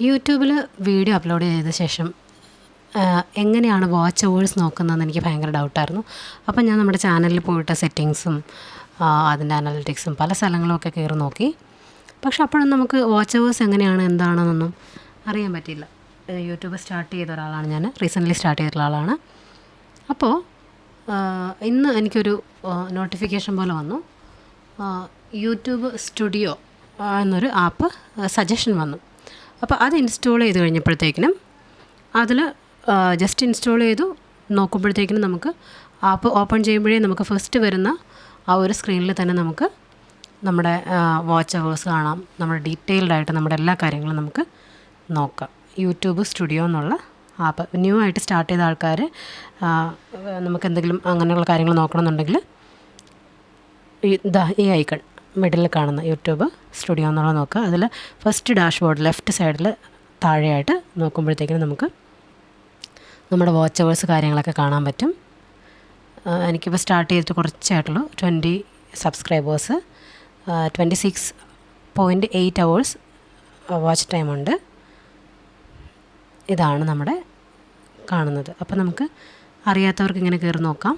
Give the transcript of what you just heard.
യൂട്യൂബിൽ video upload ചെയ്ത ശേഷം എങ്ങനെയാണ് വാച്ച് അവേഴ്സ് നോക്കുന്നതെന്ന് എനിക്ക് ഭയങ്കര ഡൗട്ടായിരുന്നു അപ്പം ഞാൻ നമ്മുടെ ചാനലിൽ പോയിട്ട് സെറ്റിങ്സും അതിന്റെ അനാലിറ്റിക്സും പല സ്ഥലങ്ങളുമൊക്കെ കയറി നോക്കി. പക്ഷെ അപ്പോഴും നമുക്ക് വാച്ച് അവേഴ്സ് എങ്ങനെയാണ് എന്താണെന്നൊന്നും അറിയാൻ പറ്റിയില്ല. യൂട്യൂബ് സ്റ്റാർട്ട് ചെയ്ത ഒരാളാണ് ഞാൻ റീസെന്റ്ലി സ്റ്റാർട്ട് ചെയ്തിട്ടുള്ള ആളാണ് അപ്പോൾ ഇന്ന് എനിക്കൊരു നോട്ടിഫിക്കേഷൻ പോലെ വന്നു. യൂട്യൂബ് സ്റ്റുഡിയോ എന്നൊരു ആപ്പ് സജഷൻ വന്നു. അപ്പോൾ അത് ഇൻസ്റ്റാൾ ചെയ്ത് കഴിഞ്ഞപ്പോഴത്തേക്കിനും അതിൽ ജസ്റ്റ് ഇൻസ്റ്റാൾ ചെയ്തു. നോക്കുമ്പോഴത്തേക്കിനും നമുക്ക് ആപ്പ് ഓപ്പൺ ചെയ്യുമ്പോഴേ നമുക്ക് ഫസ്റ്റ് വരുന്ന ആ ഒരു സ്ക്രീനിൽ തന്നെ നമുക്ക് നമ്മുടെ വാച്ച് അവേഴ്സ് കാണാം. നമ്മുടെ ഡീറ്റെയിൽഡായിട്ട് നമ്മുടെ എല്ലാ കാര്യങ്ങളും നമുക്ക് നോക്കാം. യൂട്യൂബ് സ്റ്റുഡിയോ എന്നുള്ള ആപ്പ് ന്യൂ ആയിട്ട് സ്റ്റാർട്ട് ചെയ്ത ആൾക്കാർ നമുക്ക് എന്തെങ്കിലും അങ്ങനെയുള്ള കാര്യങ്ങൾ നോക്കണമെന്നുണ്ടെങ്കിൽ ഇതാ ഈ ഐക്കൺ മിഡിൽ കാണുന്ന യൂട്യൂബ് സ്റ്റുഡിയോ എന്നുള്ള നോക്കുക. അതിൽ ഫസ്റ്റ് ഡാഷ്ബോർഡ് ലെഫ്റ്റ് സൈഡിൽ താഴെയായിട്ട് നോക്കുമ്പോഴത്തേക്കിനും നമുക്ക് നമ്മുടെ വാച്ച് അവേഴ്സ് കാര്യങ്ങളൊക്കെ കാണാൻ പറ്റും. എനിക്കിപ്പോൾ സ്റ്റാർട്ട് ചെയ്തിട്ട് കുറച്ചായിട്ടുള്ളൂ. Twenty subscribers twenty six point eight hours watch ടൈമുണ്ട് ഇതാണ് നമ്മുടെ കാണുന്നത്. അപ്പോൾ നമുക്ക് അറിയാത്തവർക്ക് ഇങ്ങനെ കയറി നോക്കാം.